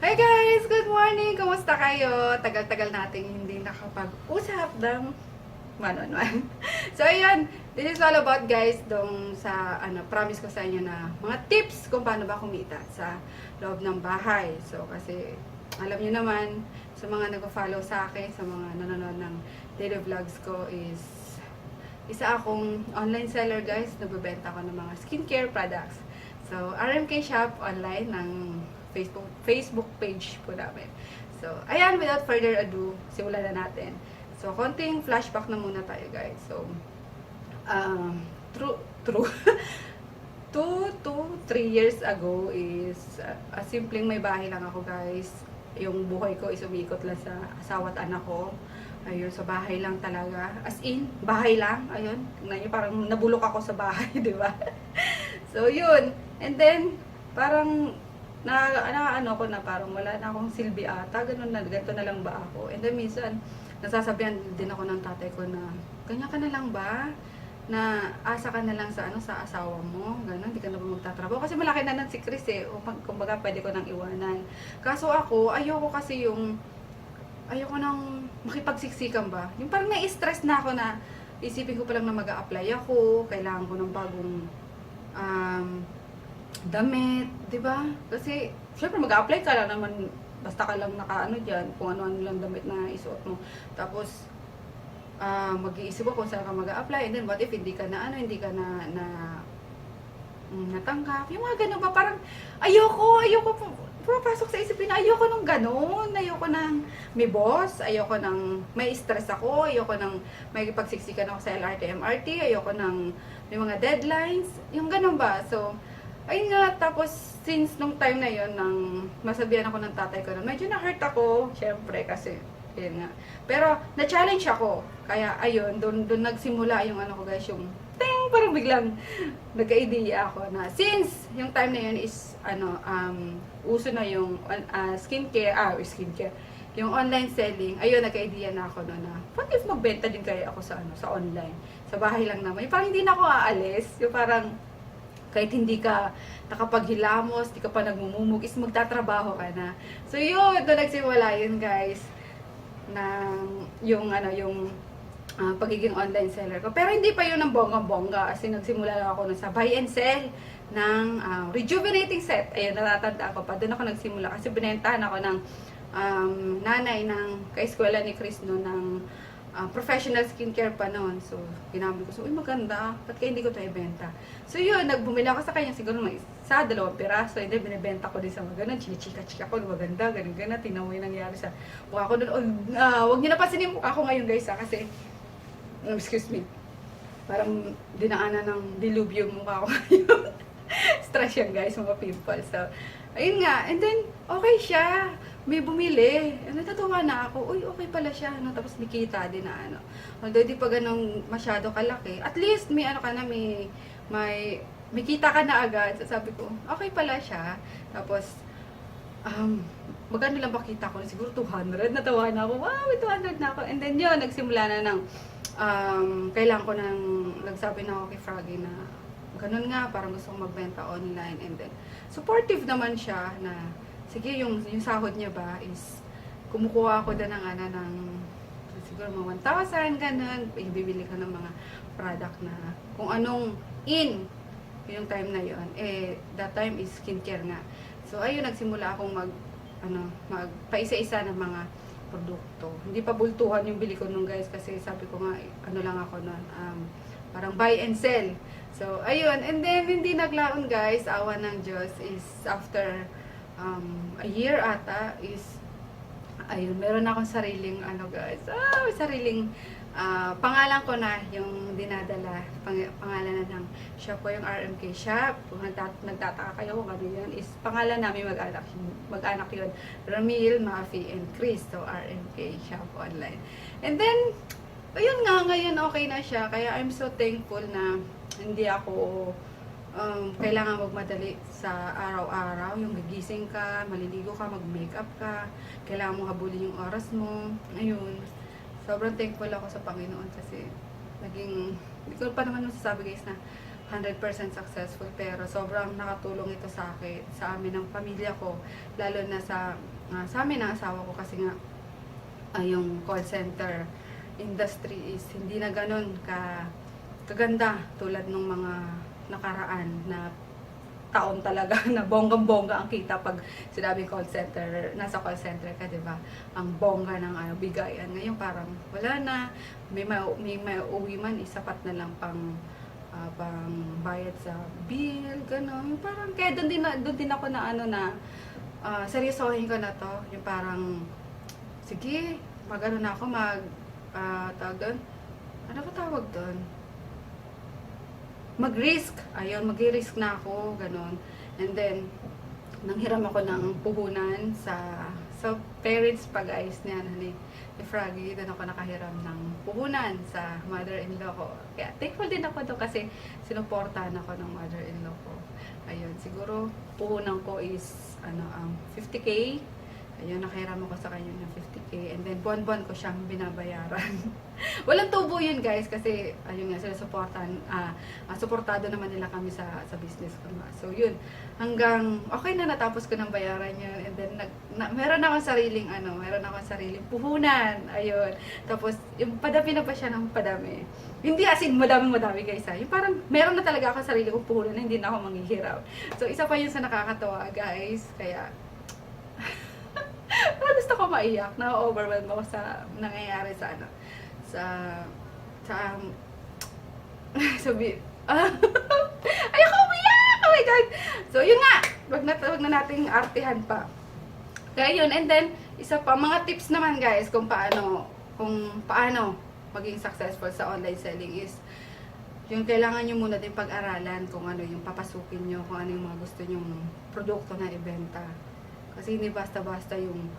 Hi guys! Good morning! Kumusta kayo? Tagal-tagal nating hindi nakapag-usap ng one-on-one. So, ayan. This is all about guys dong sa, ano, promise ko sa inyo na mga tips kung paano ba kumita sa loob ng bahay. So, kasi alam niyo naman, sa mga nag-follow sa akin, sa mga nanonood ng daily vlogs ko is isa akong online seller guys. Nagbebenta ko ng mga skincare products. So, RMK Shop online ng Facebook Facebook page po namin. So, ayan, without further ado, simulan na natin. So, konting flashback na muna tayo, guys. So, um, true, true. two to three years ago is uh, simpleng may bahay lang ako, guys. Yung buhay ko is umikot lang sa asawa at anak ko. Ayun, sa bahay lang talaga. As in, bahay lang. Ayun, tingnan niyo, parang nabulok ako sa bahay, di ba? so, yun. And then, parang na, na ano ko na parang wala na akong silbi ata, ganun na, ganito na lang ba ako? And then minsan, nasasabihan din ako ng tatay ko na, ganyan ka na lang ba? Na asa ka na lang sa ano sa asawa mo, ganun, hindi ka na ba magtatrabaho? Kasi malaki na nun si Chris eh, o pag- kumbaga pwede ko nang iwanan. Kaso ako, ayoko kasi yung, ayoko nang makipagsiksikan ba? Yung parang na-stress na ako na, isipin ko pa lang na mag apply ako, kailangan ko ng bagong, um, damit, 'di ba? Kasi syempre mag-apply ka lang naman basta ka lang nakaano diyan kung ano-ano lang damit na isuot mo. Tapos ah mag-iisip ako kung saan ka mag-apply and then what if hindi ka na ano, hindi ka na na mm, natanggap. Yung mga ganun ba parang ayoko, ayoko po pumapasok sa isip ko na ayoko nung ganun, ayoko nang may boss, ayoko nang may stress ako, ayoko nang may pagsiksikan ako sa LRT, MRT, ayoko nang may mga deadlines, yung ganun ba? So, ayun nga, tapos since nung time na yon nang masabihan ako ng tatay ko na medyo na-hurt ako, syempre kasi yun nga. Pero na-challenge ako. Kaya ayun, doon doon nagsimula yung ano ko guys, yung ting parang biglang nagka-idea ako na since yung time na yun is ano um uso na yung uh, skincare, ah, skincare, yung online selling, ayun, nagka-idea na ako noon na, what if magbenta din kaya ako sa ano, sa online? Sa bahay lang naman. Yung parang hindi na ako aalis. Yung parang, kahit hindi ka nakapaghilamos, hindi ka pa nagmumumug, is magtatrabaho ka na. So yun, doon nagsimula yun guys, ng yung ano, yung ah, pagiging online seller ko. Pero hindi pa yun ng bongga-bongga kasi nagsimula lang ako sa buy and sell ng ah, rejuvenating set. Ayun, natatanda ko pa. Doon ako nagsimula kasi binentahan ako ng um, nanay ng kaeskwela ni Chris noon ng ah, professional skincare pa noon. So, ginamit ko. So, uy, maganda. Ba't kaya hindi ko ito ibenta? So, yun, nagbumili ako sa kanya siguro ng isa, dalawang piraso. And then, binibenta ko din sa mga ganun. Chinichika-chika ko, maganda, ganun, ganun. Tingnan mo yung nangyari sa mukha ko doon. Oh, ah, huwag niyo na pasinin yung mukha ko ngayon, guys, ha, kasi, um, excuse me, parang dinaanan ng dilubyo yung mukha ko ngayon. Stress yan, guys, mga pimples. So, ayun nga. And then, okay siya. May bumili. Ano, natuwa na ako. Uy, okay pala siya. Ano, tapos may kita din na ano. Although di pa ganun masyado kalaki. At least may ano ka na, may, may, may kita ka na agad. So, sabi ko, okay pala siya. Tapos, um, magkano lang ba kita ko? Siguro 200. Natawa na ako. Wow, may 200 na ako. And then yun, nagsimula na ng, um, kailangan ko nang, nagsabi na ako kay Froggy na, ganun nga, parang gusto kong magbenta online. And then, supportive naman siya na, sige, yung, yung sahod niya ba is, kumukuha ako doon ng, ano, ng, siguro mga 1,000, ganun. Ibibili ko ng mga product na, kung anong in, yung time na yon eh, that time is skincare nga. So, ayun, nagsimula akong mag, ano, magpaisa-isa ng mga produkto. Hindi pa bultuhan yung bili ko nung guys kasi sabi ko nga, ano lang ako nun, um, parang buy and sell. So, ayun. And then, hindi naglaon guys, awa ng Diyos is after um, a year ata is ayun, meron akong sariling ano guys, ah, sariling ah, pangalan ko na yung dinadala, pang, pangalan na ng shop ko, yung RMK shop. Kung nagtat nagtataka kayo kung ano yun, is pangalan namin mag-anak, mag-anak yun. Ramil, Mafi, and Chris. So, RMK shop online. And then, ayun nga, ngayon okay na siya. Kaya I'm so thankful na hindi ako um, kailangan magmadali sa araw-araw. Yung gigising ka, maliligo ka, mag-makeup ka, kailangan mo habulin yung oras mo. Ayun. Sobrang thankful ako sa Panginoon kasi naging, hindi ko pa naman masasabi guys na 100% successful pero sobrang nakatulong ito sa akin, sa amin ng pamilya ko, lalo na sa ah, sa amin ng asawa ko kasi nga ah, yung call center industry is hindi na ganun ka kaganda tulad ng mga nakaraan na taon talaga na bonggang-bongga ang kita pag sinabi call center, nasa call center ka, 'di ba? Ang bongga ng ano, bigayan. Ngayon parang wala na. May may, may, may uwi man, isapat na lang pang ah, pang bayad sa bill, gano'n. Parang kaya doon din doon din ako na ano na ah, seryosohin ko na to. Yung parang sige, magano na ako mag ah, tawag doon. Ano ba tawag doon? Mag-risk. Ayun, mag-risk na ako, ganun. And then, nanghiram ako ng puhunan sa sa parents pag-ayos niya ni, ni Froggy. Doon ako nakahiram ng puhunan sa mother-in-law ko. Kaya thankful din ako doon kasi sinuportahan ako ng mother-in-law ko. Ayun, siguro puhunan ko is ano ang 50k. Ayun, nakahiram ako sa kanya ng 50k. And then, buwan-buwan ko siyang binabayaran. Walang tubo yun, guys, kasi, ayun nga, sila supportan, ah, ah, suportado naman nila kami sa, sa business ko. So, yun, hanggang, okay na natapos ko ng bayaran yun. And then, nag, na, meron akong sariling, ano, meron akong sariling puhunan. Ayun. Tapos, yung padami na pa siya ng padami. Hindi as in, madami-madami, guys, ha. Yung parang, meron na talaga ako sarili kong puhunan na hindi na ako manghihirap. So, isa pa yun sa nakakatawa, guys. Kaya, parang gusto ko maiyak. Na-overwhelm ako sa nangyayari sa ano. Sa, sa, um, sabi, ah, ayoko umiyak! Oh my God! So, yun nga. Wag na, wag na nating artihan pa. Kaya yun. And then, isa pa, mga tips naman guys, kung paano, kung paano maging successful sa online selling is, yung kailangan nyo muna din pag-aralan kung ano yung papasukin nyo, kung ano yung mga gusto nyong produkto na ibenta. Kasi hindi basta-basta yung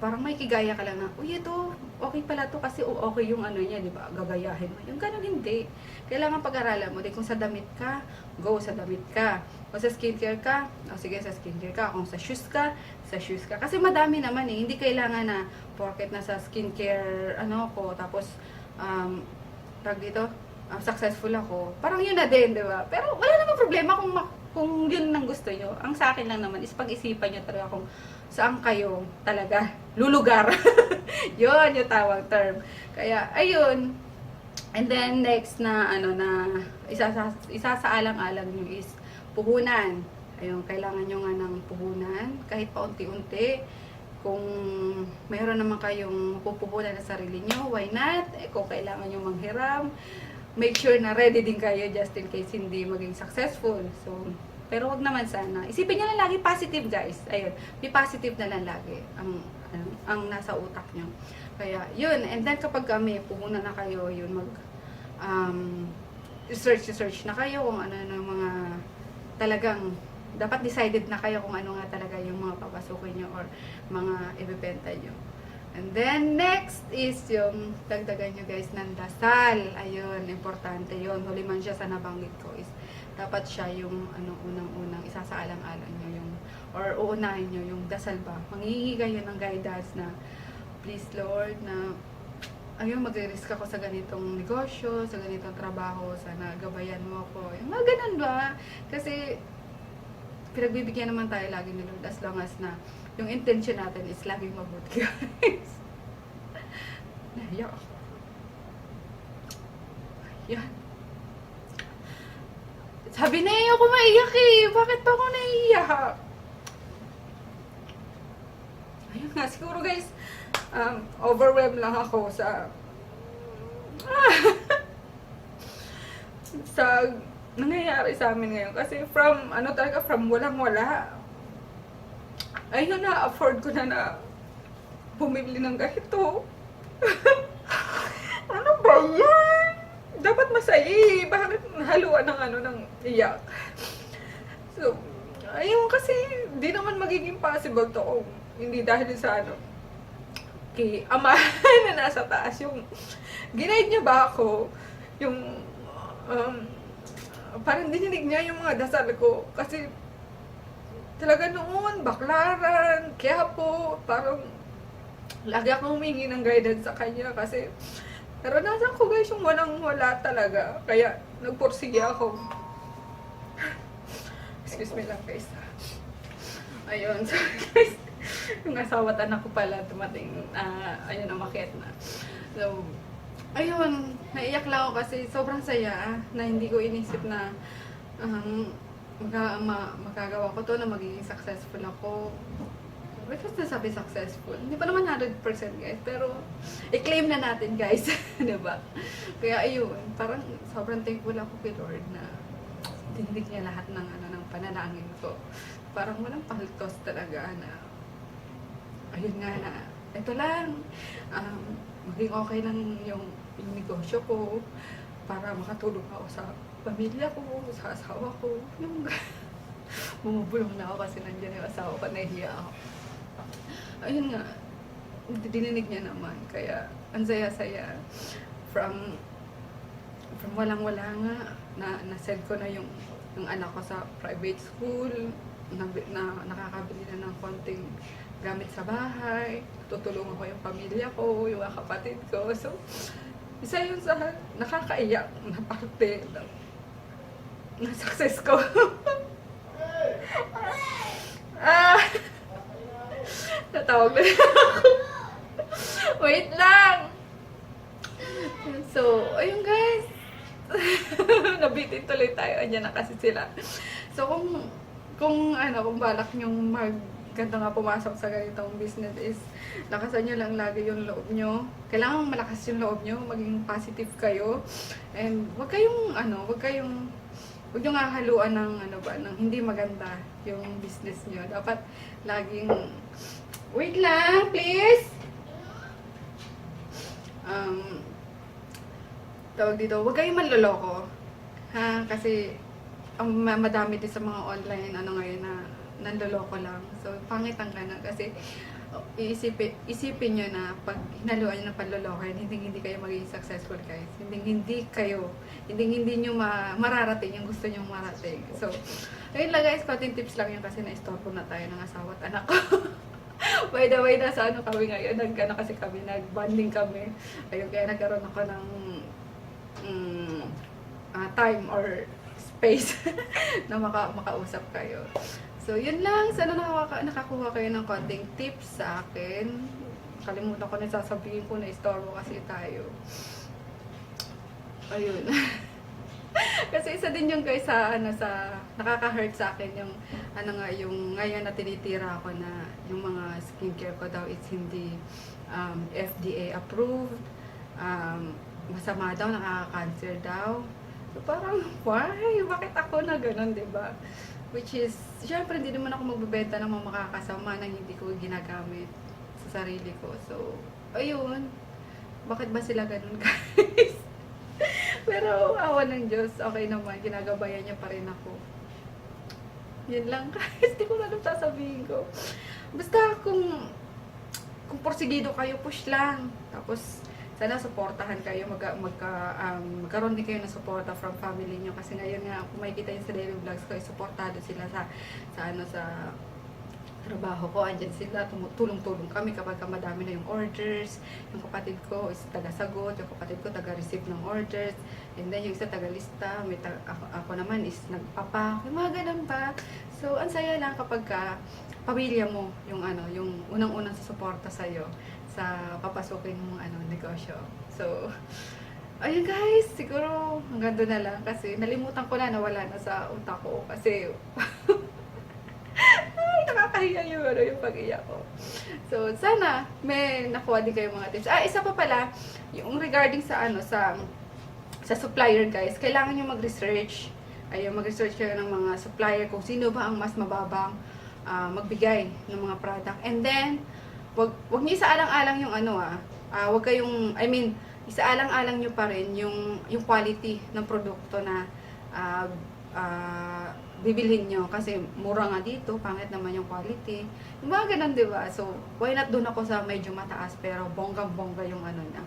parang may kigaya ka lang na, uy, ito, okay pala to kasi okay yung ano niya, di ba? Gagayahin mo. Yung ganun hindi. Kailangan pag-aralan mo. Di kung sa damit ka, go sa damit ka. Kung sa skincare ka, o sige, sa skincare ka. Kung sa shoes ka, sa shoes ka. Kasi madami naman eh. Hindi kailangan na porket na sa skincare, ano ko, tapos, um, tag dito, um, successful ako. Parang yun na din, di ba? Pero wala namang problema kung kung yun ang gusto nyo. Ang sa akin lang naman is pag-isipan nyo talaga kung saan kayo talaga lulugar. yun yung tawag term. Kaya, ayun. And then, next na, ano na, isa sa, isa sa alang-alang nyo is puhunan. Ayun, kailangan nyo nga ng puhunan, kahit paunti-unti. Kung mayroon naman kayong pupuhunan na sarili nyo, why not? Eh, kung kailangan nyo manghiram, make sure na ready din kayo just in case hindi maging successful. So, pero wag naman sana. Isipin nyo lang lagi positive, guys. Ayun, be positive na lang lagi ang, ang, ang nasa utak nyo. Kaya, yun. And then, kapag kami, puhunan na kayo, yun, mag, um, search-search na kayo kung ano na mga talagang dapat decided na kayo kung ano nga talaga yung mga papasukin nyo or mga ibebenta nyo. And then, next is yung dagdagan nyo guys ng dasal. Ayun, importante yun. Huli man siya sa nabanggit ko is dapat siya yung ano, unang-unang isa sa alang-alang nyo yung or uunahin nyo yung dasal ba. Mangingi kayo ng guidance na please Lord na ayun, magre-risk ako sa ganitong negosyo, sa ganitong trabaho, sana gabayan mo ako. Yung mga ganun ba? Kasi, pinagbibigyan naman tayo lagi ni Lord as long as na yung intention natin is laging mabuti, guys. Nahiya ako. Yan. Sabi na ako maiyak eh. Bakit pa ako naiiyak? Ayun nga, siguro guys, um, overwhelmed lang ako sa sa nangyayari sa amin ngayon. Kasi from, ano talaga, from walang-wala, ayun na, afford ko na na bumili ng ganito. ano ba yan? Dapat masaya eh. Bakit haluan ng ano, ng iyak? So, ayun kasi, di naman magiging possible to kung hindi dahil sa ano, kay ama na nasa taas yung ginaid niya ba ako yung um, parang dininig niya yung mga dasal ko kasi talaga noon baklaran kaya po parang lagi ako humingi ng guidance sa kanya kasi naranasan ko guys yung walang wala talaga kaya nagpursige ako Excuse me lang guys. Ayun, sorry guys. Yung asawa at anak ko pala dumating, ah, ayun, umakyat na. So, ayun, naiyak lang ako kasi sobrang saya na hindi ko inisip na um, maga, ma, magagawa ko to na magiging successful ako. Bakit nasabi successful? Hindi pa naman 100% guys, pero i-claim na natin guys, di ba? Kaya ayun, parang sobrang thankful ako kay Lord na dindig niya lahat ng ano ng panalangin ko. Parang walang paltos talaga na ayun nga na ito lang um, maging okay lang yung, negosyo ko para makatulong ako sa pamilya ko, sa asawa ko. Yung bumubulong na ako kasi nandiyan yung asawa ko, nahihiya ako. Ayun nga, dininig niya naman. Kaya, ang saya-saya. From, from walang-wala nga, na, na-send ko na yung, yung anak ko sa private school, na, na nakakabili na ng konting gamit sa bahay, tutulungan ko yung pamilya ko, yung kapatid ko. So, isa yun sa nakakaiyak na parte ng, ng success ko. ah! Natawag na ako. Wait lang! So, ayun guys. Nabitin tuloy tayo. Andiyan na kasi sila. So, kung, kung ano, kung balak nyong mag ganda nga pumasok sa ganitong business is lakasan nyo lang lagi yung loob nyo. Kailangan malakas yung loob nyo, maging positive kayo. And wag kayong, ano, wag kayong, wag nyo nga haluan ng, ano ba, ng hindi maganda yung business nyo. Dapat laging, wait lang, please! Um, tawag dito, wag kayong manloloko. Ha? Kasi, ang ma- madami din sa mga online, ano ngayon na, nanloloko lang. So, pangit ang ganun. Kasi, iisipin, isipin nyo na pag hinaluan nyo ng panloloko, hindi hindi kayo magiging successful guys. Hindi hindi kayo, hindi hindi nyo ma, mararating yung gusto nyo marating. So, ayun lang guys, konting tips lang yun kasi na-istorbo na tayo ng asawa at anak ko. By the way, nasa ano kami ngayon, nag, ano kasi kami, nag-bonding kami. Ayun, kaya nagkaroon ako ng mm, ah, time or space na maka, makausap kayo. So, yun lang. Sana nakaka, nakakuha kayo ng konting tips sa akin. Kalimutan ko na sasabihin ko na istorbo kasi tayo. Ayun. kasi isa din yung guys sa ano sa nakaka-hurt sa akin yung ano nga yung ngayon na tinitira ako na yung mga skincare ko daw is hindi um, FDA approved. Um, masama daw, nakaka-cancer daw. So parang, why? Bakit ako na ganun, di ba? Which is, syempre hindi naman ako magbebenta ng mga makakasama na hindi ko ginagamit sa sarili ko. So, ayun. Bakit ba sila ganun, guys? Pero, awa ng Diyos, okay naman. Ginagabayan niya pa rin ako. Yun lang, guys. Hindi ko na alam sasabihin ko. Basta, kung kung porsigido kayo, push lang. Tapos, sana suportahan kayo, magka, magka, um, magkaroon din kayo ng suporta from family nyo. Kasi ngayon nga, kung makikita yun sa daily vlogs ko, suportado sila sa, sa ano, sa trabaho ko. Andyan sila, tumutulong-tulong kami kapag ka madami na yung orders. Yung kapatid ko is taga-sagot, yung kapatid ko taga-receive ng orders. And then yung isa taga-lista, may ta- ako, ako naman is nagpapa. Yung mga ganun ba? So, ang saya lang kapag ka pamilya mo yung ano, yung unang-unang susuporta sa iyo sa papasukin mong ano negosyo. So, ayun guys, siguro hanggang doon na lang kasi nalimutan ko na nawala na sa utak ko kasi ay, nakakahiya yung, ano, yung pag-iyak ko. So, sana may nakuha din kayo mga tips. Ah, isa pa pala, yung regarding sa ano, sa sa supplier guys, kailangan nyo mag-research. Ayun, mag-research kayo ng mga supplier kung sino ba ang mas mababang ah, magbigay ng mga product. And then, wag wag niyo isaalang-alang yung ano ah. Ah, wag kayong I mean, isaalang-alang niyo pa rin yung yung quality ng produkto na ah, ah, bibilhin nyo kasi mura nga dito, pangit naman yung quality. Yung mga ganun, di ba? So, why not doon ako sa medyo mataas pero bonggang-bongga yung ano niya,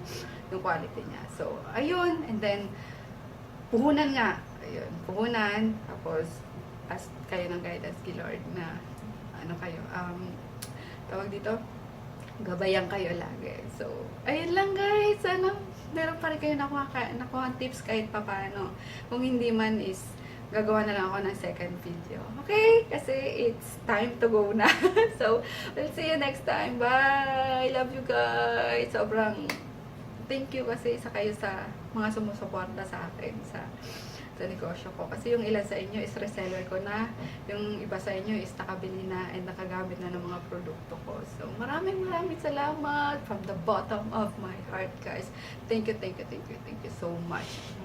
yung quality niya. So, ayun. And then, puhunan nga. Ayun, puhunan. Tapos, ask kayo ng guidance kay Lord na ano kayo, um, tawag dito, gabayan kayo lagi. So, ayun lang guys. Sana meron pa rin kayo nakuha, nakuha tips kahit papano. Kung hindi man is gagawa na lang ako ng second video. Okay? Kasi it's time to go na. so, we'll see you next time. Bye! Love you guys! Sobrang thank you kasi isa kayo sa mga sumusuporta sa akin sa sa negosyo ko. Kasi yung ilan sa inyo is reseller ko na, yung iba sa inyo is nakabili na and nakagamit na ng mga produkto ko. So, maraming maraming salamat from the bottom of my heart, guys. Thank you, thank you, thank you, thank you so much.